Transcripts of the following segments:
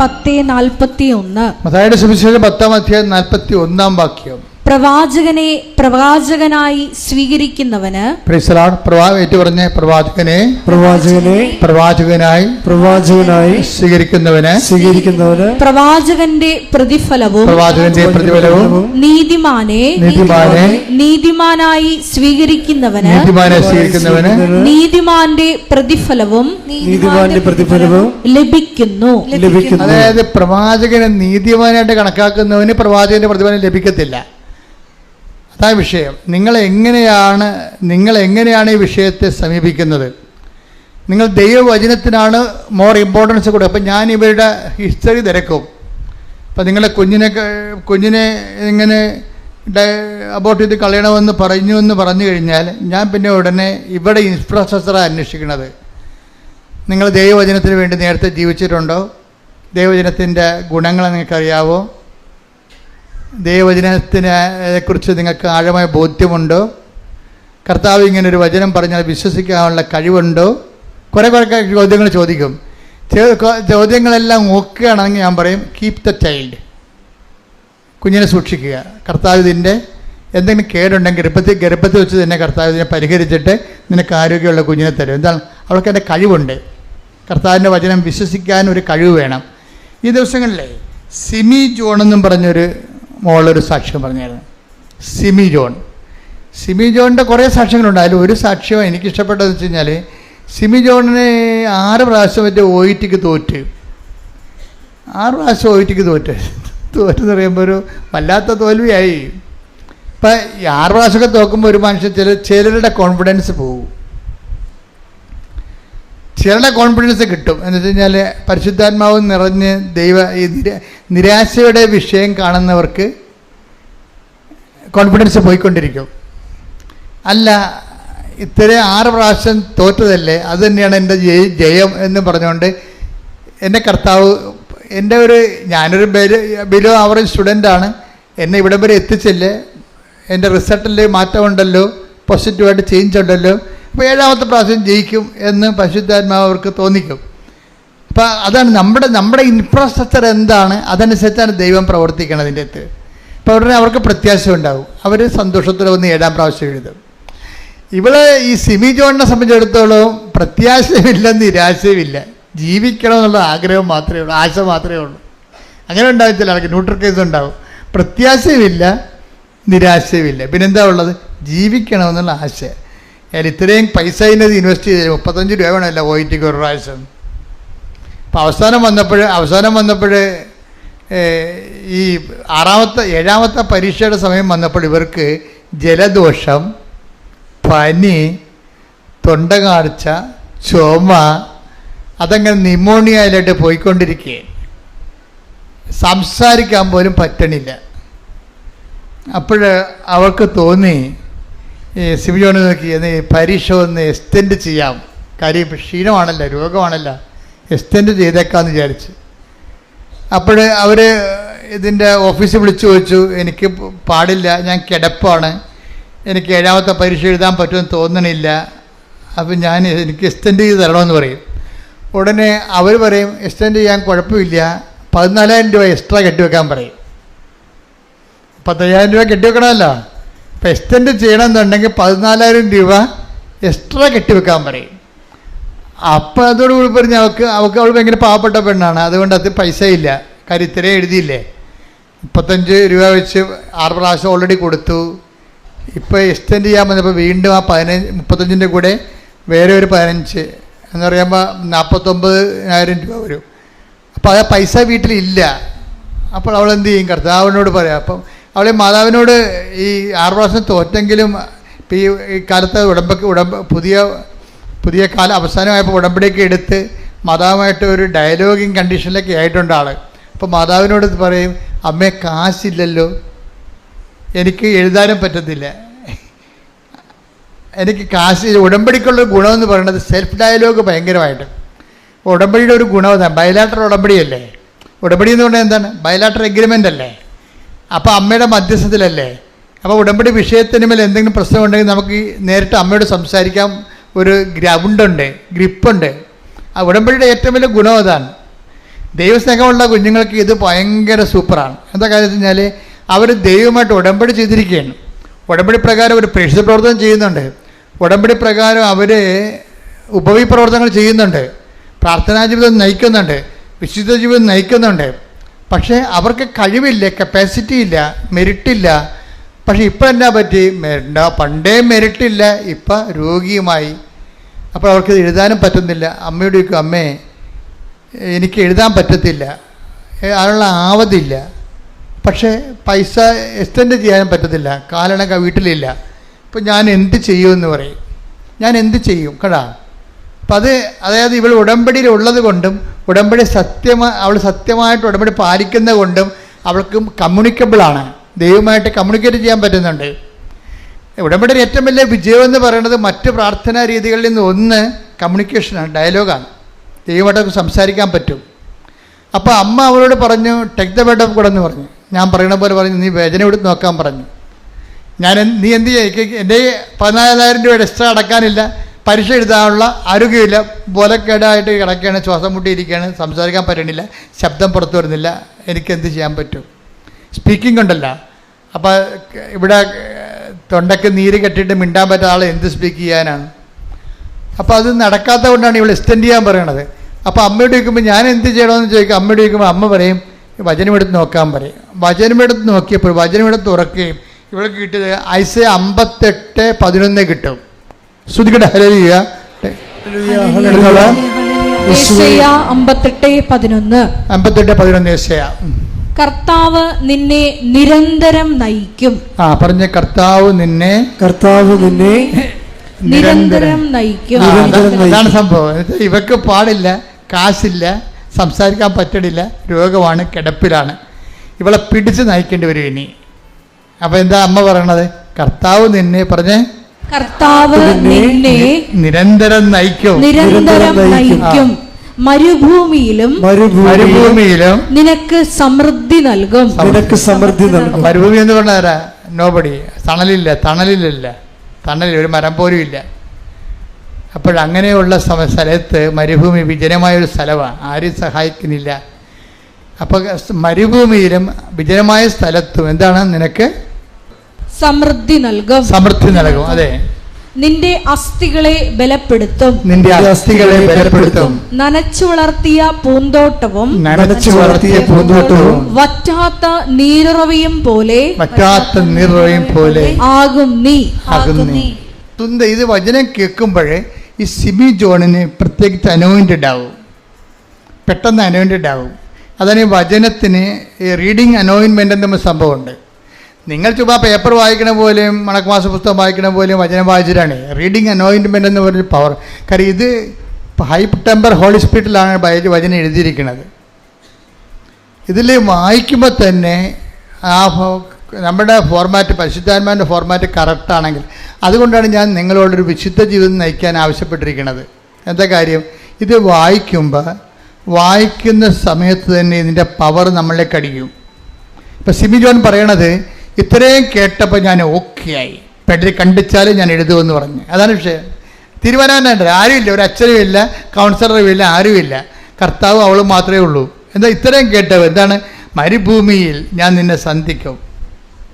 പത്ത് നാൽപ്പത്തി ഒന്ന് മത്തായുടെ സുവിശേഷം പത്താം അധ്യായം നാൽപ്പത്തി ഒന്നാം വാക്യം. പ്രവാചകനെ പ്രവാചകനായി സ്വീകരിക്കുന്നവന് പറഞ്ഞ പ്രവാചകനെ പ്രവാചകനെ പ്രവാചകനായി പ്രവാചകനായി സ്വീകരിക്കുന്നവന് സ്വീകരിക്കുന്നവന് പ്രവാചകന്റെ പ്രതിഫലവും പ്രവാചകന്റെ പ്രതിഫലവും നീതിമാനെ നീതിമാനെ നീതിമാനായി സ്വീകരിക്കുന്നവന് നീതിമാനെ സ്വീകരിക്കുന്നവന് നീതിമാന്റെ പ്രതിഫലവും നീതിമാന്റെ പ്രതിഫലവും ലഭിക്കുന്നു. ലഭിക്കുന്നു. അതായത് പ്രവാചകനെ നീതിമാനായിട്ട് കണക്കാക്കുന്നവന് പ്രവാചകന്റെ പ്രതിഫലം ലഭിക്കത്തില്ല. അതാ വിഷയം. നിങ്ങൾ എങ്ങനെയാണ് നിങ്ങൾ എങ്ങനെയാണ് ഈ വിഷയത്തെ സമീപിക്കുന്നത്? നിങ്ങൾ ദൈവവചനത്തിനാണ് മോർ ഇമ്പോർട്ടൻസ് കൊടുക്കുക. അപ്പം ഞാൻ ഇവരുടെ ഹിസ്റ്ററി തിരക്കും. അപ്പം നിങ്ങളെ കുഞ്ഞിനെ കുഞ്ഞിനെ ഇങ്ങനെ അബോട്ട് ചെയ്ത് കളയണമെന്ന് പറഞ്ഞു എന്ന് പറഞ്ഞു കഴിഞ്ഞാൽ ഞാൻ പിന്നെ ഉടനെ ഇവിടെ ഇൻഫ്രാസ്ട്രക്ചറാണ് അന്വേഷിക്കുന്നത്. നിങ്ങൾ ദൈവവചനത്തിന് വേണ്ടി നേരത്തെ ജീവിച്ചിട്ടുണ്ടോ? ദൈവവചനത്തിന്റെ ഗുണങ്ങൾ നിങ്ങൾക്കറിയാവോ? ദൈവവചനത്തിനെ കുറിച്ച് നിങ്ങൾക്ക് ആഴമായ ബോധ്യമുണ്ടോ? കർത്താവ് ഇങ്ങനെ ഒരു വചനം പറഞ്ഞാൽ വിശ്വസിക്കാനുള്ള കഴിവുണ്ടോ? കുറേ കുറേ ചോദ്യങ്ങൾ ചോദിക്കും. ചോദ്യങ്ങളെല്ലാം നോക്കുകയാണെങ്കിൽ ഞാൻ പറയും കീപ് ദ ചൈൽഡ് കുഞ്ഞിനെ സൂക്ഷിക്കുക. കർത്താവ് ഇതിന്റെ എന്തെങ്കിലും കേടുണ്ടെങ്കിൽ ഗർഭത്തിൽ ഗർഭത്തിൽ വെച്ച് തന്നെ കർത്താവ് ഇതിനെ പരിഹരിച്ചിട്ട് നിനക്ക് ആരോഗ്യമുള്ള കുഞ്ഞിനെ തരും. എന്താണ്? അവൾക്ക് എന്റെ കഴിവുണ്ട്. കർത്താവിന്റെ വചനം വിശ്വസിക്കാൻ ഒരു കഴിവ് വേണം. ഈ ദിവസങ്ങളിലെ സിമി ജോൺ എന്നും പറഞ്ഞൊരു മോളൊരു സാക്ഷ്യം പറഞ്ഞായിരുന്നു. സിമി ജോൺ. സിമി ജോണിന്റെ കുറേ സാക്ഷ്യങ്ങളുണ്ട്. അതിൽ ഒരു സാക്ഷ്യം എനിക്ക് ഇഷ്ടപ്പെട്ടതെന്ന് വെച്ച് കഴിഞ്ഞാൽ സിമി ജോണിന് ആറ് പ്രാവശ്യം മറ്റേ ഒ ടിക്ക് തോറ്റ്. ആറ് പ്രാവശ്യം ഒ ഇ ടിക്ക് തോറ്റ്. തോറ്റെന്ന് പറയുമ്പോൾ ഒരു വല്ലാത്ത തോൽവിയായി. ഇപ്പം ആറ് പ്രാവശ്യമൊക്കെ തോക്കുമ്പോൾ ഒരു മനുഷ്യൻ ചില ചിലരുടെ കോൺഫിഡൻസ് പോകും ചിലരുടെ കോൺഫിഡൻസ് കിട്ടും. എന്ന് വെച്ച് കഴിഞ്ഞാൽ പരിശുദ്ധാത്മാവ് നിറഞ്ഞ് ദൈവ ഈ നിര നിരാശയുടെ വിഷയം കാണുന്നവർക്ക് കോൺഫിഡൻസ് പോയിക്കൊണ്ടിരിക്കും. അല്ല ഇത്രയും ആറ് പ്രാവശ്യം തോറ്റതല്ലേ? അത് തന്നെയാണ് എന്റെ ജയ ജയം എന്ന് പറഞ്ഞുകൊണ്ട് എന്റെ കർത്താവ് എന്റെ ഒരു ഞാനൊരു ബിലോ ആവറേജ് സ്റ്റുഡന്റാണ് എന്നെ ഇവിടെ വരെ എത്തിച്ചില്ലേ? എന്റെ റിസൾട്ടിൽ മാറ്റമുണ്ടല്ലോ? പോസിറ്റീവായിട്ട് ചേഞ്ച് ഉണ്ടല്ലോ? അപ്പോൾ ഏഴാമത്തെ പ്രാവശ്യം ജയിക്കും എന്ന് പരിശുദ്ധാത്മാവ് അവർക്ക് തോന്നിക്കും. അപ്പോൾ അതാണ് നമ്മുടെ നമ്മുടെ ഇൻഫ്രാസ്ട്രക്ചർ എന്താണ്? അതനുസരിച്ചാണ് ദൈവം പ്രവർത്തിക്കുന്നത് അതിന്റെ അകത്ത്. അപ്പോൾ ഉടനെ അവർക്ക് പ്രത്യാശ ഉണ്ടാവും അവർ സന്തോഷത്തോടെ വന്ന് ഏഴാം പ്രാവശ്യം എഴുതും. ഇവൾ ഈ സിമി ജോണിനെ സംബന്ധിച്ചിടത്തോളം പ്രത്യാശയുമില്ല നിരാശയുമില്ല. ജീവിക്കണം എന്നുള്ള ആഗ്രഹം മാത്രമേ ഉള്ളൂ ആശ മാത്രമേ ഉള്ളൂ. അങ്ങനെ ഉണ്ടാവത്തില്ല അവർക്ക് ന്യൂട്രൽ കേസ് ഉണ്ടാവും. പ്രത്യാശയുമില്ല നിരാശയുമില്ല. പിന്നെന്താ ഉള്ളത്? ജീവിക്കണമെന്നുള്ള ആശ. ഞാൻ ഇത്രയും പൈസ അതിനത് ഇൻവെസ്റ്റ് ചെയ്ത് മുപ്പത്തഞ്ച് രൂപ വേണമല്ല ഒ ടിക്ക് ഒരു പ്രാവശ്യം. അപ്പോൾ അവസാനം വന്നപ്പോൾ അവസാനം വന്നപ്പോൾ ഈ ആറാമത്തെ ഏഴാമത്തെ പരീക്ഷയുടെ സമയം വന്നപ്പോൾ ഇവർക്ക് ജലദോഷം പനി തൊണ്ടകാഴ്ച ചുമ അതങ്ങനെ നിമോണിയയിലായിട്ട് പോയിക്കൊണ്ടിരിക്കുകയാണ് സംസാരിക്കാൻ പോലും പറ്റണില്ല. അപ്പോൾ അവൾക്ക് തോന്നി ഈ സിമിജോണ് നോക്കി എന്ന് ഒന്ന് എക്സ്റ്റെൻഡ് ചെയ്യാം. കാര്യം ക്ഷീണമാണല്ല രോഗമാണല്ലോ. എക്സ്റ്റെൻഡ് ചെയ്തേക്കാന്ന് വിചാരിച്ച്. അപ്പോൾ അവർ ഇതിന്റെ ഓഫീസിൽ വിളിച്ചു ചോദിച്ചു എനിക്ക് പാടില്ല ഞാൻ കിടപ്പാണ്. എനിക്ക് ഏഴാമത്തെ പരീക്ഷ എഴുതാൻ പറ്റുമെന്ന് തോന്നണില്ല. അപ്പം ഞാൻ എനിക്ക് എക്സ്റ്റെൻഡ് ചെയ്ത് തരണമെന്ന് പറയും. ഉടനെ അവർ പറയും എക്സ്റ്റെൻഡ് ചെയ്യാൻ കുഴപ്പമില്ല. പതിനാലായിരം രൂപ എക്സ്ട്രാ കെട്ടിവെക്കാൻ പറയും. പത്തയ്യായിരം രൂപ കെട്ടിവെക്കണമല്ലോ. അപ്പം എക്സ്റ്റെൻഡ് ചെയ്യണമെന്നുണ്ടെങ്കിൽ പതിനാലായിരം രൂപ എക്സ്ട്രാ കെട്ടിവെക്കാൻ പറയും. അപ്പം അതോടുകൂടി പറഞ്ഞ് അവൾക്ക് അവൾക്ക് അവൾ ഭയങ്കര പാവപ്പെട്ട പെണ്ണാണ്. അതുകൊണ്ട് അത് പൈസ ഇല്ല കാര്യം ഇത്രയും എഴുതിയില്ലേ? മുപ്പത്തഞ്ച് രൂപ വെച്ച് ആറ് പ്രാവശ്യം ഓൾറെഡി കൊടുത്തു. ഇപ്പോൾ എക്സ്റ്റെൻഡ് ചെയ്യാൻ വന്നപ്പോൾ വീണ്ടും ആ പതിനഞ്ച് മുപ്പത്തഞ്ചിന്റെ കൂടെ വേറെ ഒരു പതിനഞ്ച് എന്ന് പറയുമ്പോൾ നാൽപ്പത്തൊമ്പതിനായിരം രൂപ വരും. അപ്പോൾ ആ പൈസ വീട്ടിലില്ല. അപ്പോൾ അവൾ എന്ത് ചെയ്യും കർത്താവിനോട് പറയാം. അപ്പം അവളെ മാതാവിനോട് ഈ ആറു പ്രാവശ്യം തോറ്റെങ്കിലും ഈ കാലത്ത് ഉടമ്പക്ക് ഉടമ്പ പുതിയ പുതിയ കാലം അവസാനമായപ്പോൾ ഉടമ്പടിയൊക്കെ എടുത്ത് മാതാവുമായിട്ട് ഒരു ഡയലോഗിങ് കണ്ടീഷനിലൊക്കെ ആയിട്ടുണ്ട് ആൾ അപ്പോൾ മാതാവിനോട് പറയും അമ്മേ കാശില്ലല്ലോ. എനിക്ക് എഴുതാനും പറ്റത്തില്ല. എനിക്ക് കാശ് ഉടമ്പടിക്കുള്ള ഗുണമെന്ന് പറയുന്നത് സെൽഫ് ഡയലോഗ് ഭയങ്കരമായിട്ട്. ഉടമ്പടിയുടെ ഒരു ഗുണം ബയലാട്ടർ ഉടമ്പടിയല്ലേ? ഉടമ്പടി എന്ന് പറഞ്ഞാൽ എന്താണ്? ബയലാട്ടർ എഗ്രിമെന്റ് അല്ലേ? അപ്പോൾ അമ്മയുടെ മധ്യസ്ഥത്തിലല്ലേ? അപ്പോൾ ഉടമ്പടി വിഷയത്തിന് മേൽ എന്തെങ്കിലും പ്രശ്നം ഉണ്ടെങ്കിൽ നമുക്ക് നേരിട്ട് അമ്മയോട് സംസാരിക്കാം. ഒരു ഗ്രൗണ്ടുണ്ട് ഗ്രിപ്പുണ്ട്. ആ ഉടമ്പടിയുടെ ഏറ്റവും വലിയ ഗുണം അതാണ്. ദൈവസ്നേഹമുള്ള കുഞ്ഞുങ്ങൾക്ക് ഇത് ഭയങ്കര സൂപ്പറാണ്. എന്താ കാര്യം വെച്ച് അവർ ദൈവമായിട്ട് ഉടമ്പടി ചെയ്തിരിക്കുകയാണ്. ഉടമ്പടി പ്രകാരം ഒരു പ്രേക്ഷിത പ്രവർത്തനം ചെയ്യുന്നുണ്ട്. ഉടമ്പടി പ്രകാരം അവർ ഉപവി പ്രവർത്തനങ്ങൾ ചെയ്യുന്നുണ്ട്. പ്രാർത്ഥനാ ജീവിതം നയിക്കുന്നുണ്ട്. വിശുദ്ധ ജീവിതം നയിക്കുന്നുണ്ട്. പക്ഷേ അവർക്ക് കഴിവില്ല കപ്പാസിറ്റി ഇല്ല മെരിറ്റില്ല പക്ഷേ ഇപ്പം എന്നാ പറ്റി? മെരിണ്ട പണ്ടേ മെരിറ്റില്ല ഇപ്പം രോഗിയുമായി. അപ്പോൾ അവർക്ക് എഴുതാനും പറ്റുന്നില്ല. അമ്മയോട് ചോദിക്കും അമ്മേ എനിക്ക് എഴുതാൻ പറ്റത്തില്ല. അതിനുള്ള ആവതില്ല. പക്ഷേ പൈസ എക്സ്റ്റെൻഡ് ചെയ്യാനും പറ്റത്തില്ല. കാലണക്ക വീട്ടിലില്ല. ഇപ്പം ഞാൻ എന്ത് ചെയ്യുമെന്ന് പറയും. ഞാൻ എന്ത് ചെയ്യും? കേടാ അപ്പം അത് അതായത് ഇവൾ ഉടമ്പടിയിൽ ഉള്ളത് കൊണ്ടും ഉടമ്പടി സത്യമാ അവൾ സത്യമായിട്ട് ഉടമ്പടി പാലിക്കുന്നത് കൊണ്ടും അവൾക്ക് കമ്മ്യൂണിക്കബിളാണ് ദൈവമായിട്ട് കമ്മ്യൂണിക്കേറ്റ് ചെയ്യാൻ പറ്റുന്നുണ്ട്. ഉടമ്പടിയുടെ ഏറ്റവും വലിയ വിജയം എന്ന് പറയുന്നത് മറ്റ് പ്രാർത്ഥനാ രീതികളിൽ നിന്ന് ഒന്ന് കമ്മ്യൂണിക്കേഷനാണ് ഡയലോഗാണ് ദൈവമായിട്ടൊക്കെ സംസാരിക്കാൻ പറ്റും. അപ്പോൾ അമ്മ അവളോട് പറഞ്ഞു ടെക് ദ ബെഡ് ഓഫ് കൂടെ എന്ന് പറഞ്ഞു. ഞാൻ പറയണ പോലെ പറഞ്ഞു നീ വേദന എടുത്ത് നോക്കാൻ പറഞ്ഞു. ഞാൻ നീ എന്ത് എന്റെ പതിനാലായിരം രൂപയുടെ എക്സ്ട്രാ അടക്കാനില്ല. പരീക്ഷ എഴുതാനുള്ള ആരോഗ്യമില്ല ബോലക്കേടായിട്ട് കിടക്കുകയാണ് ശ്വാസം മുട്ടിയിരിക്കുകയാണ് സംസാരിക്കാൻ പറ്റണില്ല ശബ്ദം പുറത്തു വരുന്നില്ല എനിക്ക് എന്ത് ചെയ്യാൻ പറ്റും? സ്പീക്കിംഗ് ഉണ്ടല്ല. അപ്പോൾ ഇവിടെ തൊണ്ടയ്ക്ക് നീര് കെട്ടിയിട്ട് മിണ്ടാൻ പറ്റാത്ത ആൾ എന്ത് സ്പീക്ക് ചെയ്യാനാണ്? അപ്പോൾ അത് നടക്കാത്ത കൊണ്ടാണ് ഇവിടെ എക്സ്റ്റെൻഡ് ചെയ്യാൻ പറയണത്. അപ്പോൾ അമ്മയോട് ചോദിക്കുമ്പോൾ ഞാൻ എന്ത് ചെയ്യണമെന്ന് ചോദിക്കും. അമ്മയോട് ചോദിക്കുമ്പോൾ അമ്മ പറയും വചനമെടുത്ത് നോക്കാൻ പറയും. വചനമെടുത്ത് നോക്കിയപ്പോൾ വചനമെടുത്ത് തുറക്കുകയും ഇവൾക്ക് കിട്ടിയത് ഐസ് അമ്പത്തെട്ട് പതിനൊന്ന് കിട്ടും. ശ്രുതിക്കട്ടെ കർത്താവ് നിന്നെ നിരന്തരം നയിക്കും. ആ പറഞ്ഞ കർത്താവ് നിന്നെ കർത്താവ് നിന്നെ നിരന്തരം നയിക്കും. അതാണ് സംഭവം. ഇവക്ക് പാടില്ല കാശില്ല സംസാരിക്കാൻ പറ്റണില്ല രോഗമാണ് കിടപ്പിലാണ്. ഇവളെ പിടിച്ച് നയിക്കേണ്ടി വരും ഇനി. അപ്പോൾ എന്താ അമ്മ പറയണത്? കർത്താവ് നിന്നെ പറഞ്ഞ് കർത്താവ് നിന്നെ നിരന്തരം നയിക്കും. നിരന്തരം നയിക്കും. മരുഭൂമിയിലും മരുഭൂമിയിലും നിനക്ക് സമൃദ്ധി നൽകും. നിനക്ക് സമൃദ്ധി നൽകും. മരുഭൂമി എന്ന് പറഞ്ഞാരാ നോബടി തണലില്ല തണലില്ല തണലിൽ ഒരു മരം പോലും ഇല്ല. അപ്പോഴങ്ങനെയുള്ള സ്ഥലത്ത് മരുഭൂമി വിജനമായൊരു സ്ഥലമാണ് ആരും സഹായിക്കുന്നില്ല. അപ്പോൾ മരുഭൂമിയിലും വിജനമായ സ്ഥലത്തും എന്താണ് നിനക്ക്? സമൃദ്ധി നൽകും. സമൃദ്ധി നൽകും അതെ. നിന്റെ അസ്ഥികളെ ബലപ്പെടുത്തും. നിന്റെ അസ്ഥികളെ ബലപ്പെടുത്തും. നനച്ചു വളർത്തിയ പൂന്തോട്ടവും നനച്ചു വളർത്തിയ പൂന്തോട്ടവും വറ്റാത്ത നീരുറവയും പോലെ വറ്റാത്ത നീരുറവയും പോലെ ആകും നീ. ആകും നീ. തുന്ത ഇത് വചനം കേൾക്കുമ്പോഴേ ഈ സിമി ജോണിന് പ്രത്യേകിച്ച് അനോയിന്റഡ് ആവും. പെട്ടെന്ന് അനോയിന്റഡ് ആവും. അതാണ് ഈ വചനത്തിന് ഈ റീഡിങ് അനോയിൻമെന്റ് എന്ന സംഭവമുണ്ട്. നിങ്ങൾ ചുമ്മാ പേപ്പർ വായിക്കണ പോലെയും മണക്കുമാസ പുസ്തകം വായിക്കണ പോലെയും വചനം വായിച്ചിട്ടാണ്. റീഡിങ് അനോയിൻമെന്റ് എന്ന് പറഞ്ഞൊരു പവർ കാര്യം ഇത് ഹൈ ടെമ്പർ ഹോളി സ്പിരിറ്റിലാണ് വചനം എഴുതിയിരിക്കുന്നത്. ഇതിൽ വായിക്കുമ്പോൾ തന്നെ ആ നമ്മുടെ ഫോർമാറ്റ് പരിശുദ്ധാത്മാവിന്റെ ഫോർമാറ്റ് കറക്റ്റാണെങ്കിൽ അതുകൊണ്ടാണ് ഞാൻ നിങ്ങളോടൊരു വിശുദ്ധ ജീവിതം നയിക്കാൻ ആവശ്യപ്പെട്ടിരിക്കുന്നത്. എന്താ കാര്യം? ഇത് വായിക്കുമ്പോൾ വായിക്കുന്ന സമയത്ത് തന്നെ ഇതിന്റെ പവർ നമ്മളിലേക്ക് അടിക്കും. ഇപ്പം സിമി ജോൺ പറയണത് ഇത്രയും കേട്ടപ്പോൾ ഞാൻ ഓക്കെ ആയി. പെട്ടെന്ന് കണ്ടിച്ചാലും ഞാൻ എഴുതുമെന്ന് പറഞ്ഞു. അതാണ് വിഷയം. തിരുവനന്തപുരം ആരുമില്ല ഒരു അച്ഛനും ഇല്ല കൗൺസിലറും ഇല്ല ആരുമില്ല കർത്താവ് അവളും മാത്രമേ ഉള്ളൂ. എന്താ ഇത്രയും കേട്ടത് എന്താണ്? മരുഭൂമിയിൽ ഞാൻ നിന്നെ സന്ധിക്കും.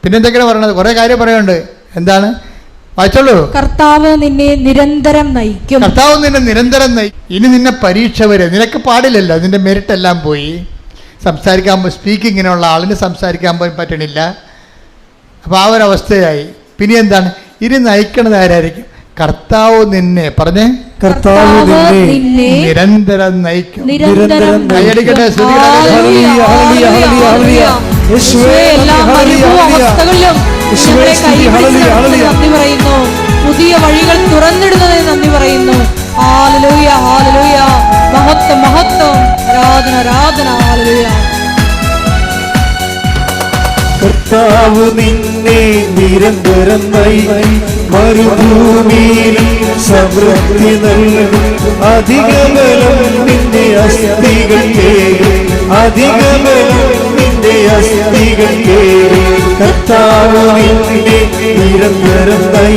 പിന്നെ എന്തൊക്കെയാണ് പറയണത്? കുറേ കാര്യം പറയുന്നുണ്ട്. എന്താണ്? വായിച്ചോളൂ. കർത്താവ് നിന്നെ നിരന്തരം നയിക്കും. കർത്താവ് നിന്നെ നിരന്തരം നയി ഇനി നിന്നെ പരീക്ഷ വരെ. നിനക്ക് പാടില്ലല്ലോ. നിന്റെ മെറിറ്റ് എല്ലാം പോയി. സംസാരിക്കാൻ സ്പീക്കിങ്ങിനുള്ള ആളിന് സംസാരിക്കാൻ പോയി പറ്റണില്ല. അപ്പോൾ ആ ഒരവസ്ഥയായി. പിന്നെ എന്താണ്? ഇനി നയിക്കണത് ആരായിരിക്കും? കർത്താവ് നിന്നെ. പറഞ്ഞേ? കർത്താവ് നിന്നെ. നിരന്തരം നയിക്കും. നിരന്തരം കൈയടിക്കട്ടെ, പുതിയ വഴികൾ തുറന്നിടുന്നതിന് നന്ദി പറയുന്നു. ഹാലലൂയ ഹാലലൂയ മഹത്വം മഹത്വം. ആരാധന ആരാധന. ഹാലലൂയ കർത്താവ് നിന്നെ നിരന്തരം നൈ മരുഭൂമിയിൽ സമൃദ്ധി നൽകും. അധിക ബലം നിന്റെ അസ്ഥികൾ അധിക ബലം നിന്റെ അസ്ഥികൾ കേറി കർത്താവ് നിന്നെ നിരന്തരം നൈ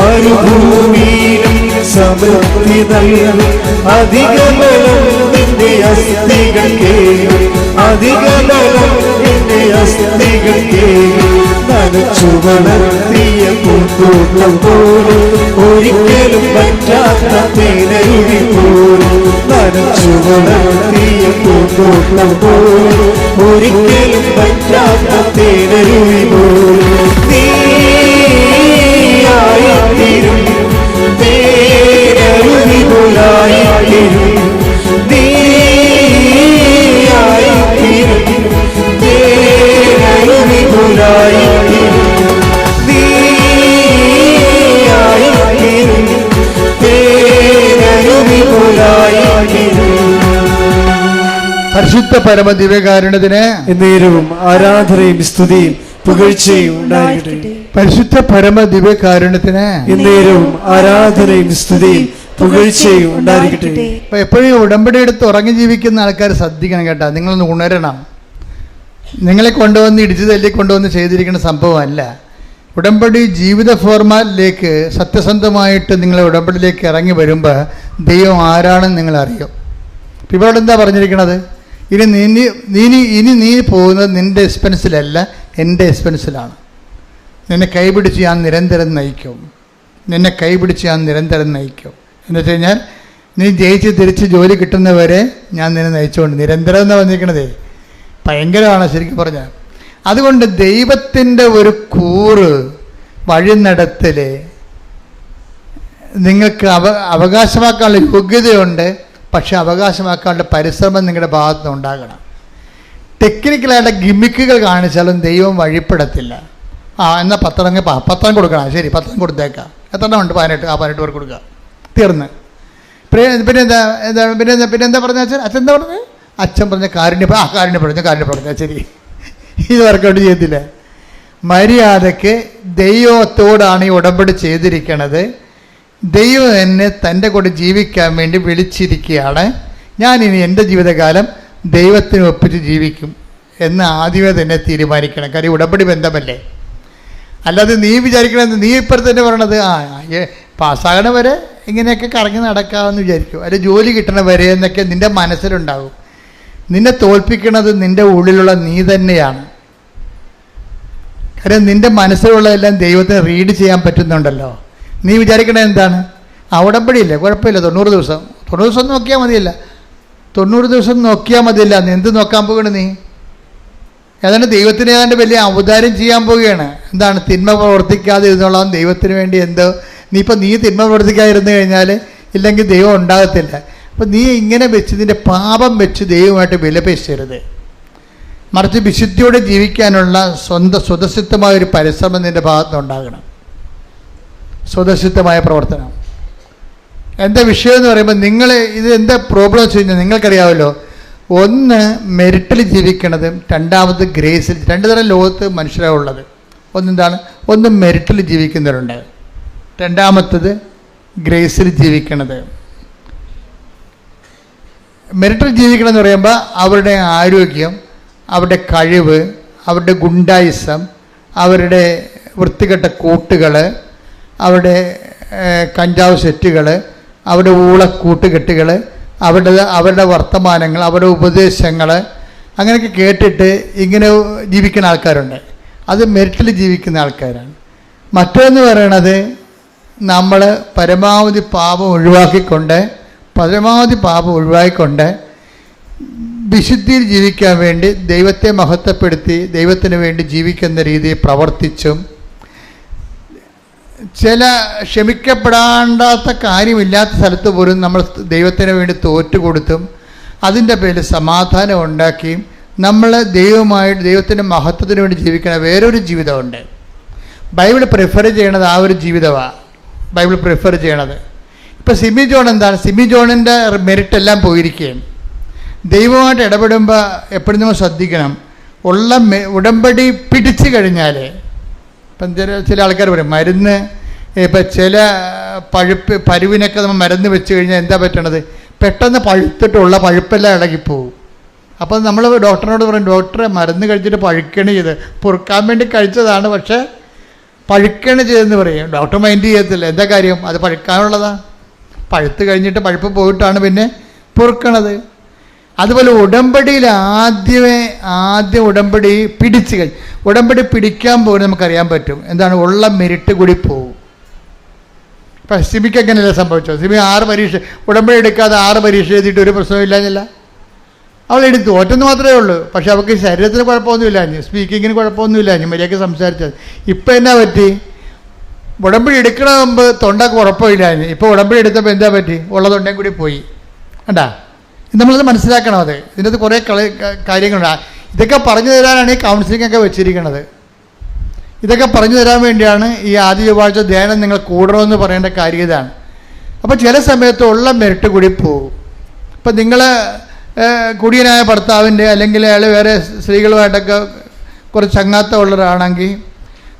മരുഭൂമിയിൽ സമൃദ്ധി നൽകും. അധിക ബലം നിന്റെ അസ്ഥികൾ അധിക ബലം നിന്റെ അസ്ഥികൾ നനച്ചു വളർത്തിയ പൂന്തോട്ടം പോലും ഒരിക്കലും പറ്റാത്ത തേനരുവി പോലും. നനച്ചു വളർത്തിയ പൂന്തോട്ടം പോലും ഒരിക്കലും പറ്റാത്ത തേനരുവി പോലും നീയായിത്തീരും പരിശുദ്ധ പരമ ദിവ്യകാരുണ്യത്തിന് എന്നേരവും ആരാധനയും സ്തുതിയും പുകഴ്ചയും ഉണ്ടായിരിക്കട്ടെ പരിശുദ്ധ പരമ ദിവ്യകാരുണ്യത്തിന് എന്നേരവും ആരാധനയും സ്തുതിയും പുകഴ്ചയും ഉണ്ടായിരിക്കട്ടെ. അപ്പൊ എപ്പോഴും ഉടമ്പടി എടുത്ത് ഉറങ്ങി ജീവിക്കുന്ന ആൾക്കാർ ശ്രദ്ധിക്കണം കേട്ടോ. നിങ്ങളൊന്ന് ഉണരണം. നിങ്ങളെ കൊണ്ടുവന്ന് ഇടിച്ചു തല്ലി കൊണ്ടുവന്ന് ചെയ്തിരിക്കുന്ന സംഭവമല്ല. ഉടമ്പടി ജീവിത ഫോർമാറ്റിലേക്ക് സത്യസന്ധമായിട്ട് നിങ്ങളെ ഉടമ്പടിയിലേക്ക് ഇറങ്ങി വരുമ്പോൾ ദൈവം ആരാണെന്ന് നിങ്ങൾ അറിയും ഇപ്പം ഇവിടെ എന്താ പറഞ്ഞിരിക്കണത്? ഇനി നീ നീ ഇനി നീ പോകുന്നത് നിന്റെ എക്സ്പെൻസിലല്ല എന്റെ എക്സ്പെൻസിലാണ് നിന്നെ കൈപിടിച്ച് ഞാൻ നിരന്തരം നയിക്കും. നിന്നെ കൈപിടിച്ച് ഞാൻ നിരന്തരം നയിക്കും. എന്ന് വെച്ച് കഴിഞ്ഞാൽ നീ ജയിച്ച് തിരിച്ച് ജോലി കിട്ടുന്നവരെ ഞാൻ നിന്നെ നയിച്ചുകൊണ്ട് നിരന്തരം എന്ന് വന്നിരിക്കണതേ? ഭയങ്കരമാണ് ശരിക്കും പറഞ്ഞാൽ. അതുകൊണ്ട് ദൈവത്തിന്റെ ഒരു കൂറ് വഴി നടത്തൽ നിങ്ങൾക്ക് അവ അവകാശമാക്കാനുള്ള യോഗ്യതയുണ്ട്. പക്ഷെ അവകാശമാക്കാനുള്ള പരിശ്രമം നിങ്ങളുടെ ഭാഗത്തുനിന്ന് ഉണ്ടാകണം. ടെക്നിക്കലായിട്ട് ഗിമിക്കുകൾ കാണിച്ചാലും ദൈവം വഴിപ്പെടത്തില്ല. ആ എന്നാൽ പത്രം പത്രം കൊടുക്കണം. ശരി പത്രം കൊടുത്തേക്കാം. എത്ര ഉണ്ട്? പതിനെട്ട് ആ പതിനെട്ട് പേർക്ക് കൊടുക്കുക തീർന്ന്. പിന്നെ പിന്നെ എന്താ എന്താ പിന്നെ എന്താ പിന്നെ എന്താ പറഞ്ഞ അച്ഛൻ? എന്താ പറഞ്ഞത്? അച്ഛൻ പറഞ്ഞ കാരുണ്യ ആ കാരുണ്യ പറഞ്ഞ കാരുണ്യ പറഞ്ഞു ശരി. ഇത് വർക്കൗട്ട് ചെയ്യത്തില്ല? മര്യാദയ്ക്ക് ദൈവത്തോടാണ് ഈ ഉടമ്പടി ചെയ്തിരിക്കണത്. ദൈവം എന്നെ തന്റെ കൂടെ ജീവിക്കാൻ വേണ്ടി വിളിച്ചിരിക്കുകയാണ്. ഞാൻ ഇനി എന്റെ ജീവിതകാലം ദൈവത്തിന് ഒപ്പിച്ച് ജീവിക്കും എന്ന് ആദ്യമേ തന്നെ തീരുമാനിക്കണം. കാര്യം ഉടമ്പടി ബന്ധമല്ലേ? അല്ലാതെ നീ വിചാരിക്കണമെന്ന് നീ ഇപ്പുറത്ത് തന്നെ പറയണത് ആ പാസ്സാകണ വരെ ഇങ്ങനെയൊക്കെ കറങ്ങി നടക്കാമെന്ന് വിചാരിക്കും. അല്ലെ ജോലി കിട്ടണ വരെ എന്നൊക്കെ നിന്റെ മനസ്സിലുണ്ടാകും നിന്നെ തോൽപ്പിക്കുന്നത് നിന്റെ ഉള്ളിലുള്ള നീ തന്നെയാണ്. കാര്യം നിന്റെ മനസ്സിലുള്ളതെല്ലാം ദൈവത്തെ റീഡ് ചെയ്യാൻ പറ്റുന്നുണ്ടല്ലോ. നീ വിചാരിക്കണത് എന്താണ്? അവിടെ കുഴപ്പമില്ല. തൊണ്ണൂറ് ദിവസം. തൊണ്ണൂറ് ദിവസം നോക്കിയാൽ മതിയല്ല. തൊണ്ണൂറ് ദിവസം നോക്കിയാൽ മതിയല്ല. നീ എന്ത് നോക്കാൻ പോകണ നീ? ഏതാണ്ട് ദൈവത്തിന് ഏതാണ്ട് വലിയ അവതാരം ചെയ്യാൻ പോവുകയാണ്. എന്താണ്? തിന്മ പ്രവർത്തിക്കാതെ ഇരുന്നോളാം. ദൈവത്തിന് വേണ്ടി എന്തോ നീ ഇപ്പം നീ തിന്മ പ്രവർത്തിക്കാതിരുന്നു കഴിഞ്ഞാൽ ഇല്ലെങ്കിൽ ദൈവം ഉണ്ടാകത്തില്ല. അപ്പം നീ ഇങ്ങനെ വെച്ച് നിന്റെ പാപം വെച്ച് ദൈവമായിട്ട് വിലപേശരുത് മറിച്ച് വിശുദ്ധിയോടെ ജീവിക്കാനുള്ള സ്വന്തം സ്വതസിദ്ധമായ ഒരു പരിശ്രമം നിന്റെ ഭാഗത്തുനിന്നുണ്ടാകണം. സ്വതസിദ്ധമായ പ്രവർത്തനം. എന്റെ വിഷയം എന്ന് പറയുമ്പോൾ നിങ്ങൾ ഇത് എന്താ പ്രോബ്ലം വെച്ച് കഴിഞ്ഞാൽ നിങ്ങൾക്കറിയാമല്ലോ ഒന്ന് മെരിറ്റിൽ ജീവിക്കണതും രണ്ടാമത് ഗ്രേസിൽ രണ്ട് തരം ലോകത്ത് മനുഷ്യരാണ് ഉള്ളത്. ഒന്നെന്താണ്? ഒന്ന് മെരിറ്റിൽ ജീവിക്കുന്നവരുണ്ട്. രണ്ടാമത്തത് ഗ്രേസിൽ ജീവിക്കണത്. മെറിറ്റിൽ ജീവിക്കണം എന്ന് പറയുമ്പോൾ അവരുടെ ആരോഗ്യം അവരുടെ കഴിവ് അവരുടെ ഗുണ്ടായിസം അവരുടെ വൃത്തികെട്ട കൂട്ടുകൾ അവരുടെ ഏഹ്, കഞ്ചാവ് സെറ്റുകൾ അവരുടെ ഊള കൂട്ടുകെട്ടുകൾ അവരുടെ അവരുടെ വർത്തമാനങ്ങൾ അവരുടെ ഉപദേശങ്ങൾ അങ്ങനെയൊക്കെ കേട്ടിട്ട് ഇങ്ങനെ ജീവിക്കുന്ന ആൾക്കാരുണ്ട്. അത് മെരിറ്റിൽ ജീവിക്കുന്ന ആൾക്കാരാണ്. മറ്റൊന്ന് പറയണത് നമ്മൾ പരമാവധി പാപം ഒഴിവാക്കിക്കൊണ്ട് പരമാവധി പാപം ഒഴിവാക്കിക്കൊണ്ട് വിശുദ്ധിയിൽ ജീവിക്കാൻ വേണ്ടി ദൈവത്തെ മഹത്വപ്പെടുത്തി ദൈവത്തിന് വേണ്ടി ജീവിക്കുന്ന രീതിയിൽ പ്രവർത്തിച്ചും ചില ക്ഷമിക്കപ്പെടാണ്ടാത്ത കാര്യമില്ലാത്ത സ്ഥലത്ത് പോലും നമ്മൾ ദൈവത്തിന് വേണ്ടി തോറ്റുകൊടുത്തും അതിന്റെ പേരിൽ സമാധാനം ഉണ്ടാക്കിയും നമ്മൾ ദൈവമായിട്ട് ദൈവത്തിന്റെ മഹത്വത്തിന് വേണ്ടി ജീവിക്കുന്ന വേറൊരു ജീവിതമുണ്ട്. ബൈബിൾ പ്രിഫർ ചെയ്യണത് ആ ഒരു ജീവിതമാണ് ബൈബിൾ പ്രിഫർ ചെയ്യണത്. ഇപ്പോൾ സിമി ജോൺ എന്താണ്? സിമി ജോണിന്റെ മെറിറ്റ് എല്ലാം പോയിരിക്കുകയും ദൈവമായിട്ട് ഇടപെടുമ്പോൾ എപ്പോഴും നമ്മൾ ശ്രദ്ധിക്കണം. ഉള്ള ഉടമ്പടി പിടിച്ചു കഴിഞ്ഞാൽ ഇപ്പം ചില ചില ആൾക്കാർ പറയും മരുന്ന് ഇപ്പം ചില പഴുപ്പ് പരുവിനൊക്കെ നമ്മൾ മരുന്ന് വെച്ച് കഴിഞ്ഞാൽ എന്താ പറ്റണത്? പെട്ടെന്ന് പഴുത്തിട്ടുള്ള പഴുപ്പെല്ലാം ഇളകിപ്പോവും അപ്പോൾ നമ്മൾ ഡോക്ടറിനോട് പറയും ഡോക്ടറെ മരുന്ന് കഴിച്ചിട്ട് പഴുക്കണ ചെയ്ത് പൊറുക്കാൻ വേണ്ടി കഴിച്ചതാണ് പക്ഷേ പഴുക്കണ ചെയ്തെന്ന് പറയും. ഡോക്ടർ മൈൻഡ് ചെയ്യത്തില്ല. എന്താ കാര്യം? അത് പഴുക്കാനുള്ളതാണ് പഴുത്ത് കഴിഞ്ഞിട്ട് പഴുപ്പ് പോയിട്ടാണ് പിന്നെ പൊറുക്കണത്. അതുപോലെ ഉടമ്പടിയിൽ ആദ്യമേ ആദ്യ ഉടമ്പടി പിടിച്ച് കഴിഞ്ഞ് ഉടമ്പടി പിടിക്കാൻ പോകുന്നത് നമുക്കറിയാൻ പറ്റും. എന്താണ്? ഉള്ള മെരിട്ട് കൂടി പോകും ഇപ്പം സിമിക്ക് അങ്ങനെയല്ല സംഭവിച്ചോ സിമി ആറ് പരീക്ഷ ഉടമ്പടി എടുക്കാതെ ആറ് പരീക്ഷ എഴുതിയിട്ട് ഒരു പ്രശ്നമില്ലാഞ്ഞില്ല അവൾ എടുത്തു തോറ്റെന്ന് മാത്രമേ ഉള്ളൂ. പക്ഷേ അവൾക്ക് ശരീരത്തിന് കുഴപ്പമൊന്നുമില്ല. സ്പീക്കിങ്ങിന് കുഴപ്പമൊന്നുമില്ല. മര്യാദയ്ക്ക് സംസാരിച്ചത് ഇപ്പം എന്നാ പറ്റി? ഉടമ്പടി എടുക്കണ മുമ്പ് തൊണ്ട കുഴപ്പമില്ല ഇപ്പോൾ ഉടമ്പടി എടുത്തപ്പോൾ എന്താ പറ്റി? ഉള്ള തൊണ്ടയും കൂടി പോയി. കണ്ടാ? നമ്മളത് മനസ്സിലാക്കണം അത്. ഇതിനകത്ത് കുറേ കളി കാര്യങ്ങളുണ്ട്. ഇതൊക്കെ പറഞ്ഞു തരാനാണ് ഈ കൗൺസിലിംഗ് ഒക്കെ വെച്ചിരിക്കുന്നത് ഇതൊക്കെ പറഞ്ഞു തരാൻ വേണ്ടിയാണ് ഈ ആദ്യ ചൊവ്വാഴ്ച ധ്യാനം നിങ്ങൾ കൂടണമെന്ന് പറയേണ്ട കാര്യം ഇതാണ്. അപ്പോൾ ചില സമയത്ത് ഉള്ള മെരിട്ട് കൂടി പോകും ഇപ്പം നിങ്ങൾ കുടിയനായ ഭർത്താവിന്റെ അല്ലെങ്കിൽ അയാൾ വേറെ സ്ത്രീകളുമായിട്ടൊക്കെ കുറച്ച് ചങ്ങാത്ത ഉള്ളവരാണെങ്കിൽ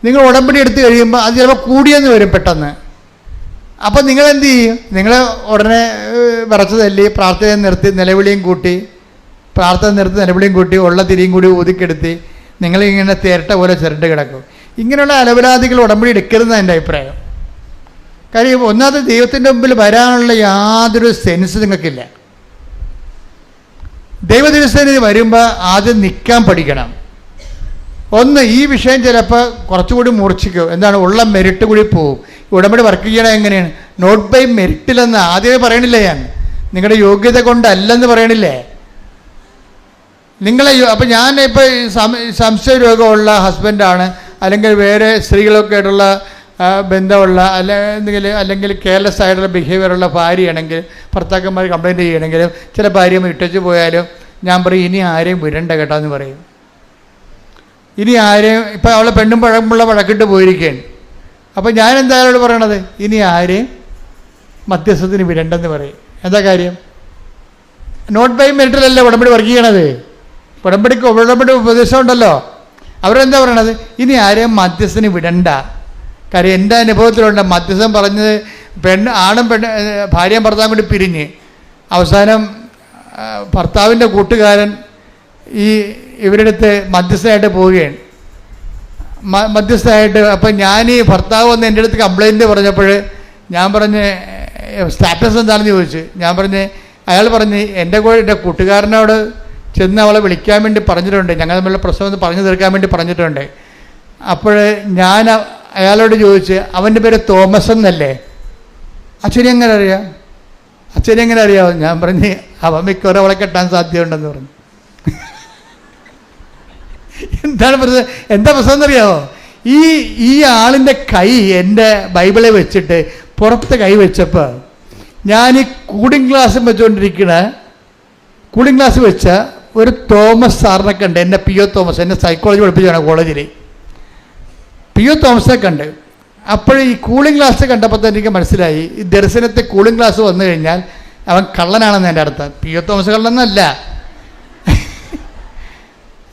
നിങ്ങൾ ഉടമ്പടി എടുത്ത് കഴിയുമ്പോൾ അത് ചിലപ്പോൾ കൂടിയെന്ന് വരും പെട്ടെന്ന്. അപ്പം നിങ്ങൾ എന്ത് ചെയ്യും? നിങ്ങൾ ഉടനെ വിറച്ചു തല്ലി പ്രാർത്ഥന നിർത്തി നിലവിളിയും കൂട്ടി പ്രാർത്ഥന നിർത്തി നിലവിളിയും കൂട്ടി ഉള്ള തിരിയും കൂടി ഒതുക്കെടുത്തി നിങ്ങളിങ്ങനെ തേരട്ട പോലെ ചിരട്ട് കിടക്കും. ഇങ്ങനെയുള്ള അലപരാധികൾ ഉടമ്പടി എടുക്കരുതെന്ന് എന്റെ അഭിപ്രായം. കാര്യം ഒന്നാമത് ദൈവത്തിന്റെ മുമ്പിൽ വരാനുള്ള യാതൊരു സെൻസ് നിങ്ങൾക്കില്ല. ദൈവദിവസത്തിന് വരുമ്പോൾ ആദ്യം നിൽക്കാൻ പഠിക്കണം. ഒന്ന് ഈ വിഷയം ചിലപ്പോൾ കുറച്ചുകൂടി മൂർച്ഛിക്കും. എന്താണ്? ഉള്ള മെരിട്ട് കൂടി പോവും. ഉടമ്പടി വർക്ക് ചെയ്യണത് എങ്ങനെയാണ്? നോട്ട് ബൈ മെരിറ്റിലെന്ന് ആദ്യമേ പറയണില്ലേ ഞാൻ? നിങ്ങളുടെ യോഗ്യത കൊണ്ടല്ലെന്ന് പറയണില്ലേ? നിങ്ങളെ അപ്പം ഞാൻ ഇപ്പോൾ സംശയ രോഗമുള്ള ഹസ്ബൻഡാണ് അല്ലെങ്കിൽ വേറെ സ്ത്രീകളൊക്കെ ആയിട്ടുള്ള ബന്ധമുള്ള ബന്ധമുള്ള അല്ലെങ്കിൽ അല്ലെങ്കിൽ കെയർലെസ് ആയിട്ടുള്ള ബിഹേവിയറുള്ള ഭാര്യയാണെങ്കിൽ ഭർത്താക്കന്മാർ കംപ്ലൈന്റ് ചെയ്യണമെങ്കിലും ചില ഭാര്യമാർ ഇട്ടച്ച് പോയാലും ഞാൻ പറയും ഇനി ആരെയും വിടണ്ട കേട്ടോ എന്ന് പറയും. ഇനി ആരെയും ഇപ്പം അവളെ പെണ്ണും പഴമുള്ള വഴക്കിട്ട് പോയിരിക്കുകയാണ്. അപ്പം ഞാൻ എന്താ അയാളോട് പറയണത്? ഇനി ആരെയും മധ്യസ്ഥത്തിന് വിടണ്ടെന്ന് പറയും. എന്താ കാര്യം? നോട്ട് ബൈ മെറിറ്റിലല്ല ഉടമ്പടി വർക്ക് ചെയ്യണത് ഉടമ്പടിക്ക് ഉടമ്പടി ഉപദേശം ഉണ്ടല്ലോ അവരെന്താ പറയണത്? ഇനി ആരെയും മധ്യസ്ഥന് വിടണ്ട. കാര്യം എന്റെ അനുഭവത്തിലുണ്ട്. മധ്യസ്ഥൻ പറഞ്ഞത് പെണ്ണ് ആണും പെണ് ഭാര്യയും ഭർത്താവും കൂടി പിരിഞ്ഞ്. അവസാനം ഭർത്താവിന്റെ കൂട്ടുകാരൻ ഈ ഇവരുടെ അടുത്ത് മധ്യസ്ഥനായിട്ട് പോവുകയാണ്. മ- മധ്യസ്ഥനായിട്ട് അപ്പം ഞാൻ ഈ ഭർത്താവ് വന്ന് എന്റെ അടുത്ത് കംപ്ലൈന്റ് പറഞ്ഞപ്പോൾ ഞാൻ പറഞ്ഞ് സ്റ്റാറ്റസ് എന്താണെന്ന് ചോദിച്ചു. ഞാൻ പറഞ്ഞ് അയാൾ പറഞ്ഞ് എന്റെ കൂടെ എന്റെ കൂട്ടുകാരനോട് ചെന്ന് അവളെ വിളിക്കാൻ വേണ്ടി പറഞ്ഞിട്ടുണ്ട്. ഞങ്ങൾ തമ്മിലുള്ള പ്രശ്നം ഒന്ന് പറഞ്ഞു തീർക്കാൻ വേണ്ടി പറഞ്ഞിട്ടുണ്ട്. അപ്പോൾ ഞാൻ അയാളോട് ചോദിച്ച് അവന്റെ പേര് തോമസ് എന്നല്ലേ? അച്ഛനെ എങ്ങനെ അറിയാം? അച്ഛനെ എങ്ങനെ അറിയാമോ ഞാൻ പറഞ്ഞ് അവൻ മിക്കവാറും അവളെ കെട്ടാൻ സാധ്യതയുണ്ടെന്ന് പറഞ്ഞു. എന്താണ് പ്രശ്നം എന്താ പ്രശ്നം എന്നറിയാമോ ഈ ഈ ആളിന്റെ കൈ എന്റെ ബൈബിളെ വെച്ചിട്ട് പുറത്ത് കൈ വെച്ചപ്പോൾ ഞാൻ ഈ കൂളിംഗ് ഗ്ലാസ് വെച്ചുകൊണ്ടിരിക്കണ കൂളിംഗ് ഗ്ലാസ് വെച്ച ഒരു തോമസ് സാറിനെ കണ്ട് എന്നെ പി ഒ തോമസ് എന്നെ സൈക്കോളജി പഠിപ്പിച്ചാണ് കോളേജിൽ പി ഒ തോമസിനെ കണ്ട്. അപ്പോൾ ഈ കൂളിംഗ് ഗ്ലാസ് കണ്ടപ്പോൾ തന്നെ എനിക്ക് മനസ്സിലായി ഈ ദർശനത്തെ കൂളിംഗ് ഗ്ലാസ് വന്നു കഴിഞ്ഞാൽ അവൻ കള്ളനാണെന്ന് എന്റെ അർത്ഥം. പി ഒ തോമസ് കള്ളനല്ല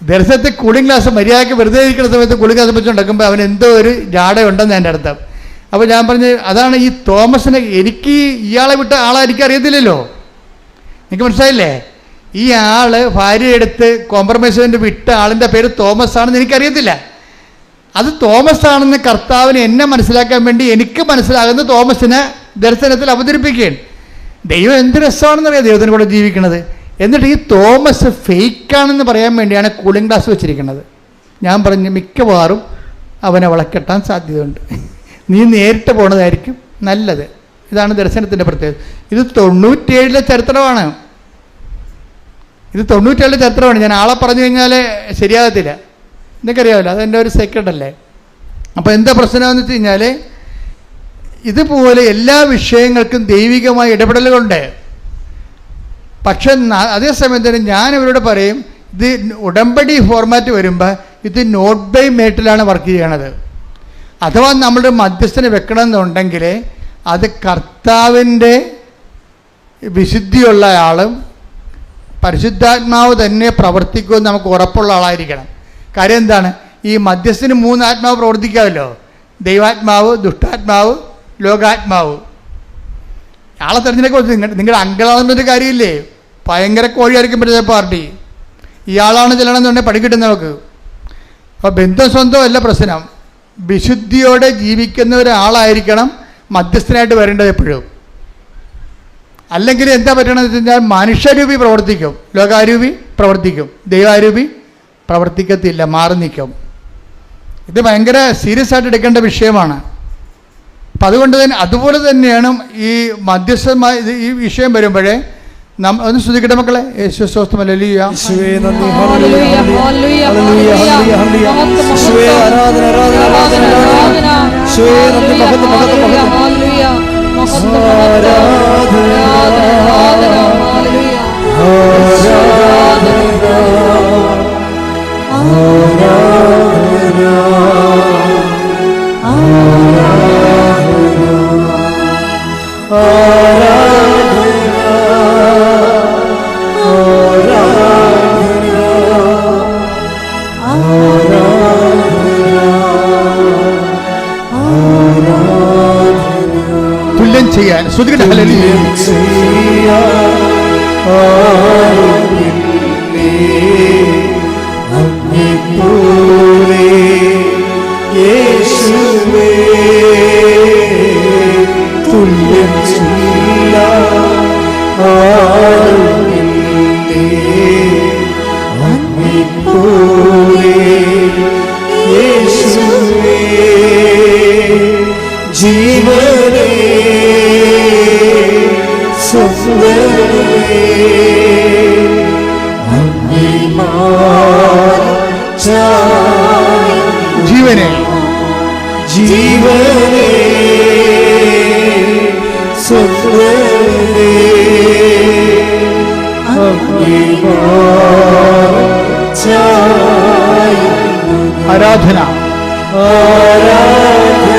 ദർശനത്തെ കൂളിംഗ് ഗ്ലാസ് മര്യാദയ്ക്ക് വെറുതെ ഇരിക്കുന്ന സമയത്ത് കൂളിംഗ് ഗ്ലാസ് നടക്കുമ്പോൾ അവൻ എന്തോ ഒരു ജാടയുണ്ടെന്ന് എന്റെ അടുത്ത്. അപ്പോൾ ഞാൻ പറഞ്ഞ് അതാണ് ഈ തോമസിനെ എനിക്ക് ഇയാളെ വിട്ട ആളെ എനിക്ക് അറിയത്തില്ലല്ലോ എനിക്ക് മനസ്സിലായില്ലേ? ഈ ആൾ ഭാര്യയെടുത്ത് കോംപ്രമൈസ് വേണ്ടി വിട്ട ആളിന്റെ പേര് തോമസ് ആണെന്ന് എനിക്കറിയത്തില്ല. അത് തോമസ് ആണെന്ന് കർത്താവിന് എന്നെ മനസ്സിലാക്കാൻ വേണ്ടി എനിക്ക് മനസ്സിലാകുന്ന തോമസിനെ ദർശനത്തിൽ അവതരിപ്പിക്കുകയാണ്. ദൈവം എന്ത് രസമാണെന്നറിയാം ദൈവത്തിന് കൂടെ ജീവിക്കുന്നത്? എന്നിട്ട് ഈ തോമസ് ഫേക്കാണെന്ന് പറയാൻ വേണ്ടിയാണ് കൂളിംഗ് ഗ്ലാസ് വെച്ചിരിക്കുന്നത്. ഞാൻ പറഞ്ഞു മിക്കവാറും അവനെ വളക്കെട്ടാൻ സാധ്യതയുണ്ട്. നീ നേരിട്ട് പോണതായിരിക്കും നല്ലത്. ഇതാണ് ദർശനത്തിന്റെ പ്രത്യേകത. ഇത് തൊണ്ണൂറ്റേഴിലെ ചരിത്രമാണ്. ഇത് തൊണ്ണൂറ്റേഴിലെ ചരിത്രമാണ്. ഞാൻ ആളെ പറഞ്ഞു കഴിഞ്ഞാൽ ശരിയാകത്തില്ല. നിനക്കറിയാമല്ലോ അതെന്റെ ഒരു സെക്രട്ട് അല്ലേ? അപ്പോൾ എന്താ പ്രശ്നമെന്ന് വെച്ച് കഴിഞ്ഞാൽ ഇതുപോലെ എല്ലാ വിഷയങ്ങൾക്കും ദൈവികമായ ഇടപെടലുകളുണ്ട്. പക്ഷെ അതേസമയം തന്നെ ഞാൻ ഇവരോട് പറയും ഇത് ഉടമ്പടി ഫോർമാറ്റ് വരുമ്പോൾ ഇത് നോട്ട് ബൈ മേട്ടിലാണ് വർക്ക് ചെയ്യണത്. അഥവാ നമ്മൾ മധ്യസ്ഥനെ വെക്കണമെന്നുണ്ടെങ്കിൽ അത് കർത്താവിന്റെ വിശുദ്ധിയുള്ള ആളും പരിശുദ്ധാത്മാവ് തന്നെ പ്രവർത്തിക്കുമെന്ന് നമുക്ക് ഉറപ്പുള്ള ആളായിരിക്കണം. കാര്യം എന്താണ്? ഈ മധ്യസ്ഥന് മൂന്ന് ആത്മാവ് പ്രവർത്തിക്കാമല്ലോ. ദൈവാത്മാവ് ദുഷ്ടാത്മാവ് ലോകാത്മാവ്. ആളെ തിരഞ്ഞെടുക്കുക നിങ്ങൾ നിങ്ങളുടെ അങ്കിളാണെന്നൊരു കാര്യമില്ലേ? ഭയങ്കര കോഴിയായിരിക്കും പറ്റുന്ന പാർട്ടി. ഇയാളാണ് ചെല്ലണമെന്നുണ്ടെങ്കിൽ പണി കിട്ടും നമുക്ക് അപ്പോൾ ബന്ധം സ്വന്തം അല്ല പ്രശ്നം. വിശുദ്ധിയോടെ ജീവിക്കുന്ന ഒരാളായിരിക്കണം മധ്യസ്ഥനായിട്ട് വരേണ്ടത് എപ്പോഴും. അല്ലെങ്കിൽ എന്താ പറ്റണമെന്ന് വെച്ച് കഴിഞ്ഞാൽ മനുഷ്യരൂപി പ്രവർത്തിക്കും. ലോകാരൂപി പ്രവർത്തിക്കും. ദൈവാരൂപി പ്രവർത്തിക്കത്തില്ല. മാറി നിൽക്കും. ഇത് ഭയങ്കര സീരിയസ് ആയിട്ട് എടുക്കേണ്ട വിഷയമാണ്. അപ്പം അതുകൊണ്ട് തന്നെ അതുപോലെ തന്നെയാണ് ഈ മധ്യസ്ഥമായ ഇത് ഈ വിഷയം വരുമ്പോഴേ നം ഒന്ന് ശ്രദ്ധിക്കട്ടെ മക്കളെ. യേശു സ്വസ്ഥമല്ലിയ യേശുവേ നന്ദി. Hallelujah, hallelujah. Hallelujah, hallelujah. Hallelujah. മഹത്വം, യേശുവേ ആരാധന ആരാധന ആരാധന ആരാധന. യേശുവേ നന്ദി മഹത്വം മഹത്വം ഹല്ലേലൂയ, ഹല്ലേലൂയ, മഹത്വം, മഹത്വം, ആരാധന, ആരാധന, ഹല്ലേലൂയ. തുല്യം ചെയ്യാൻ ശ്രദ്ധിക്കട്ടെ ഹല്ലേലൂയ. യേശുവേ ജീവനെ. ജീവനേ. ആരാധന ആരാധന. ആരാധന.